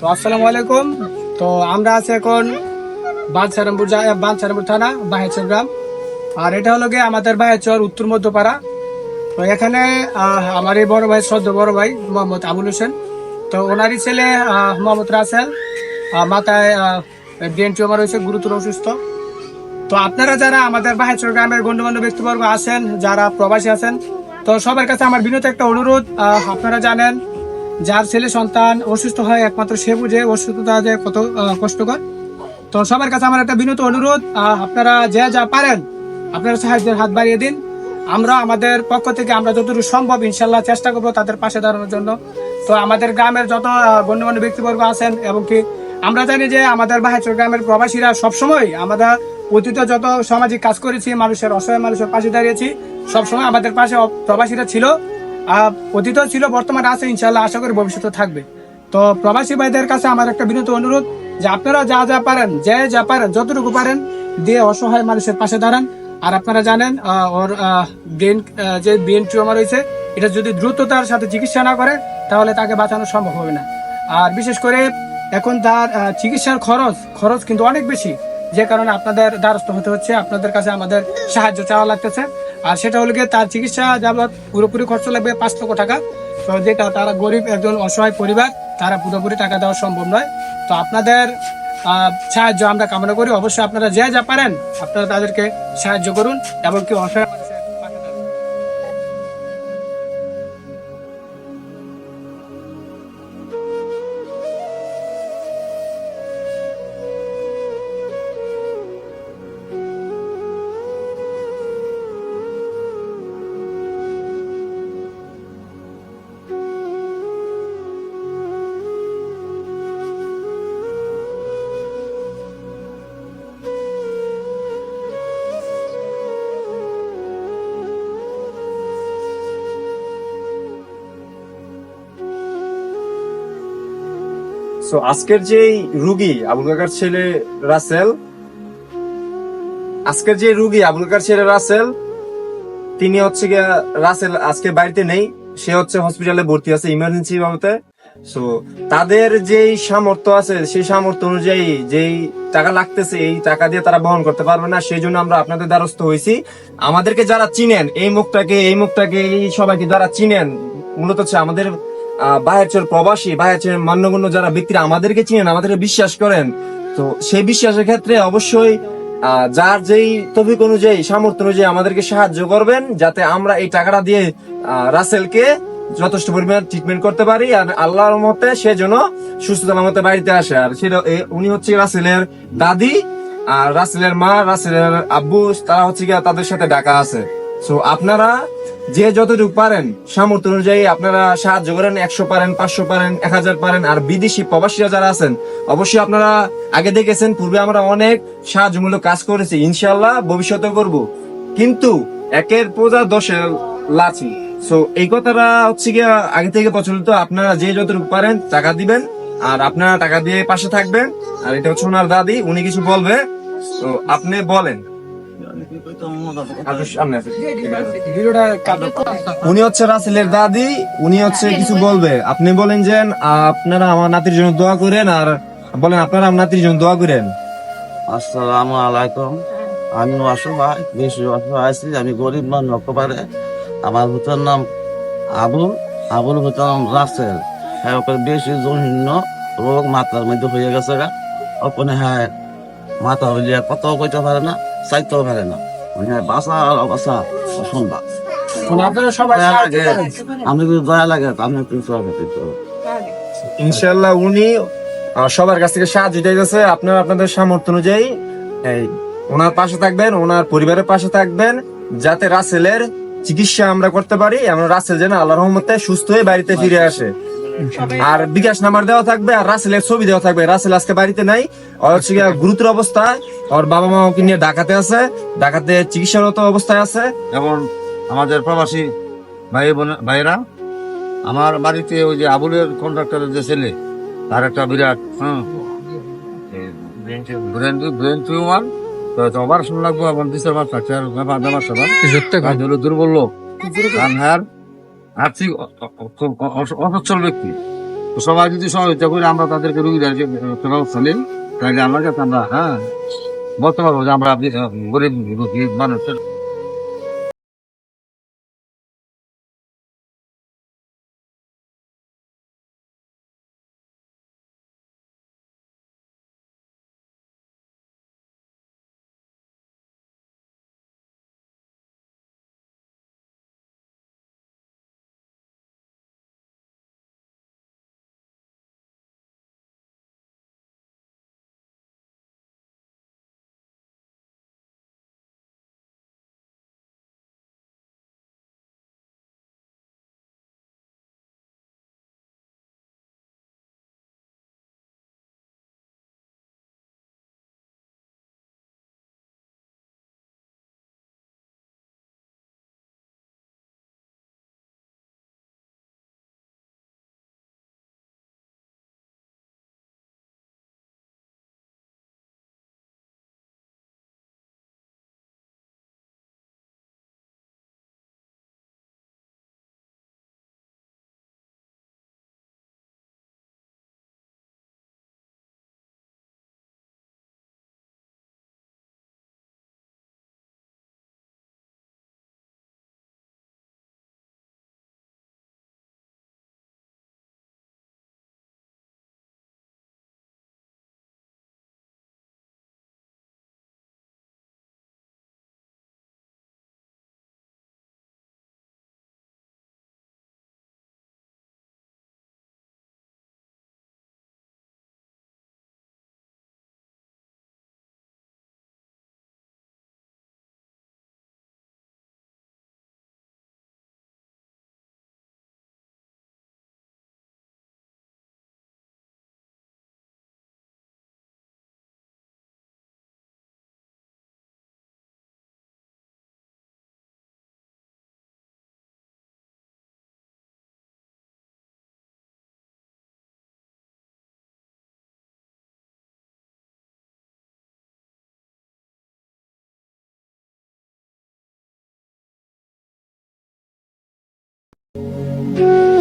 তো আসসালামু আলাইকুম। তো আমরা আছি এখন বাঞ্ছারামপুর বাঞ্ছারামপুর থানা বাহেচর গ্রাম। আর এটা হলো গিয়ে আমাদের বাহেচর উত্তর মধ্যপাড়া। তো এখানে আমার এই বড় ভাই, শ্রদ্ধ বড় ভাই, মোহাম্মদ আবুল হোসেন। তো ওনারই ছেলে মোহাম্মদ রাসেল। মাথায় ব্রেন টিউমার হয়েছে, গুরুতর অসুস্থ। তো আপনারা যারা আমাদের বাহেচর গ্রামের গণ্যমান্য ব্যক্তিবর্গ আছেন, যারা প্রবাসী আছেন, তো সবার কাছে আমার বিনত একটা অনুরোধ। আপনারা জানেন যার ছেলে সন্তান অসুস্থ হয়, একমাত্র সে বুঝে অসুস্থতা যে কত কষ্টকর। তো সবার কাছে আমার একটা বিনত অনুরোধ আপনারা যে যা পারেন, আপনারা সাহায্যের হাত বাড়িয়ে দিন। আমরা, আমাদের পক্ষ থেকে আমরা যতটুকু সম্ভব ইনশাল্লাহ চেষ্টা করব তাদের পাশে দাঁড়ানোর জন্য। তো আমাদের গ্রামের যত গণ্যমান্য ব্যক্তিবর্গ আছেন এবং কি আমরা জানি যে আমাদের বাহেচর গ্রামের প্রবাসীরা সবসময় আমাদের অতীতে যত সামাজিক কাজ করেছি, মানুষের অসহায় মানুষের পাশে দাঁড়িয়েছি, সবসময় আমাদের পাশে প্রবাসীরা ছিল। আহ, অতীতেও ছিল বর্তমানে আছে ইনশাল্লাহ আশা করি ভবিষ্যতে থাকবে। তো প্রবাসী ভাইদের কাছে আমার একটা বিনত অনুরোধ যে আপনারা যা যা পারেন যে যা পারেন যতটুকু পারেন দিয়ে অসহায় মানুষের পাশে দাঁড়ান। আর আপনারা জানেন ওর ব্রেন যে ব্রেন টিউমার হয়েছে এটা যদি দ্রুততার সাথে চিকিৎসা না করে তাহলে তাকে বাঁচানো সম্ভব হবে না। আর বিশেষ করে এখন তার চিকিৎসার খরচ খরচ কিন্তু অনেক বেশি। যে কারণে আপনাদের দ্বারস্থ হতে হচ্ছে আপনাদের কাছে আমাদের সাহায্য চাওয়া লাগতেছে। আর সেটা হলো গিয়ে তার চিকিৎসা যাবত পুরোপুরি খরচ লাগবে পাঁচ লক্ষ টাকা। তো যেটা তারা গরিব একজন অসহায় পরিবার, তারা পুরোপুরি টাকা দেওয়া সম্ভব নয়। তো আপনাদের সাহায্য আমরা কামনা করি। অবশ্যই আপনারা যে যা পারেন, আপনারা তাদেরকে সাহায্য করুন এবং কি অসহায় সো আজকের যে রুগী আবুল কাকার ছেলে রাসেল, আজকের যে রুগী আবুল কাকার ছেলে রাসেল, তিনি হচ্ছে গিয়া রাসেল আজকে বাড়িতে নেই, সে হচ্ছে হসপিটালে ভর্তি আছে ইমার্জেন্সি বাবদে। সো তাদের যেই সামর্থ্য আছে, সেই সামর্থ্য অনুযায়ী যেই টাকা লাগতেছে, এই টাকা দিয়ে তারা বহন করতে পারবে না, সেই জন্য আমরা আপনাদের দ্বারস্থ হয়েছি। আমাদেরকে যারা চিনেন, এই মুখটাকে এই মুখটাকে, এই সবাইকে যারা চিনেন, মূলত হচ্ছে আমাদের বাহের প্রবাসী বাহের মান্যগণ্য যারা ব্যক্তিরা আমাদেরকে চিনেন, আমাদেরকে বিশ্বাস করেন, তো সেই বিশ্বাসের ক্ষেত্রে অবশ্যই যার যেই তফিক অনুযায়ী, সামর্থ্য অনুযায়ী আমাদেরকে সাহায্য করবেন, যাতে আমরা এই টাকাটা দিয়ে রাসেলকে যথেষ্ট পরিমাণ ট্রিটমেন্ট করতে পারি আর আল্লাহর মতে সে যেন সুস্থতার মতে বাড়িতে আসে। আর সেটা উনি হচ্ছে রাসেলের দাদি, আর রাসেলের মা, রাসেলের আব্বু, তারা হচ্ছে গিয়া তাদের সাথে ডাকা আছে। সো আপনারা যে যতটুকু পারেন, সামর্থ্য অনুযায়ী আপনারা সাহায্য করেন, একশো পারেন, পাঁচশো পারেন, এক হাজার পারেন, আর বিদেশি প্রবাসীরা যারা আছেন, অবশ্যই আপনারা আগে দেখেছেন, পূর্বে আমরা অনেক সাহায্যমূলক কাজ করেছি ইনশাল্লাহ ভবিষ্যতে করব। কিন্তু একের পূজা, দশের লাচি। সো এই কথাটা হচ্ছে গিয়া আগে থেকে প্রচলিত, আপনারা যে যতটুকু পারেন, টাকা দিবেন, আর আপনারা টাকা দিয়ে পাশে থাকবেন। আর এটা হচ্ছে ওনার দাদি, উনি কিছু বলবে। তো আপনি বলেন। উনি হচ্ছে রাসেলের দাদি, উনি হচ্ছে কিছু বলবে। আপনি বলেন যে, আপনারা আমার নাতির জন্য দোয়া করেন আর বলেন আপনারা আমার নাতির জন্য দোয়া করেন। আসসালামু আলাইকুম। আমি অসহায়, বেশি অসহায় আছি। আমি গরিব হতে পারে আমার ভূতের নাম আবুল। আবুল ভূতের নাম রাসেল। হ্যাঁ ওকে বেশি জন্য রোগ, মাথার মধ্যে হয়ে গেছে গা। ওখানে হ্যাঁ মাথা হইলে কত কইতে পারে না, চাইতেও পারে না। মানে হ্যাঁ বাসা অসম্ভব মানে। আমি দয়া লাগে আমি কিন্তু ইনশাল্লাহ উনি আহ, সবার কাছ থেকে সাহায্য চাইতেছে। আপনারা আপনাদের সামর্থ্য অনুযায়ী এই ওনার পাশে থাকবেন ওনার পরিবারের পাশে থাকবেন যাতে রাসেলের চিকিৎসা আমরা করতে পারি আমরা রাসেল যেন আল্লাহ রহমতে সুস্থ হয়ে বাড়িতে ফিরে আসে। আর বিকাশ নাম্বার দেওয়া থাকবে আর রাসেলের ছবি দেওয়া থাকবে। রাসেল আজকে বাড়িতে নাই। ওর হচ্ছে গুরুতর অবস্থায় ওর বাবা মা ওকে নিয়ে ডাকাতে আছে। ডাকাতে চিকিৎসারত অবস্থায় আছে। এবং আমাদের প্রবাসী ভাই বোন ভাইরা আমার বাড়িতে ওই যে আবুলের কন্ট্রাক্টরের যে ছেলে তার একটা বিরাট হ্যাঁ ব্রেন টিউমার তো অপারেশন লাগবো এবং দিশের মাস ফ্র্যাকচার ব্যাপার ব্যাপার স্যাপার আর দুর্বল লোক। আর আর্থিক অসচ্ছল ব্যক্তি। তো সবাই যদি সহযোগিতা করে আমরা তাদেরকে একটা ব্যবস্থা নিই, তাহলে আমরা কাছে আমরা হ্যাঁ বলতে পারব যে আমরা গরিব মানুষের you.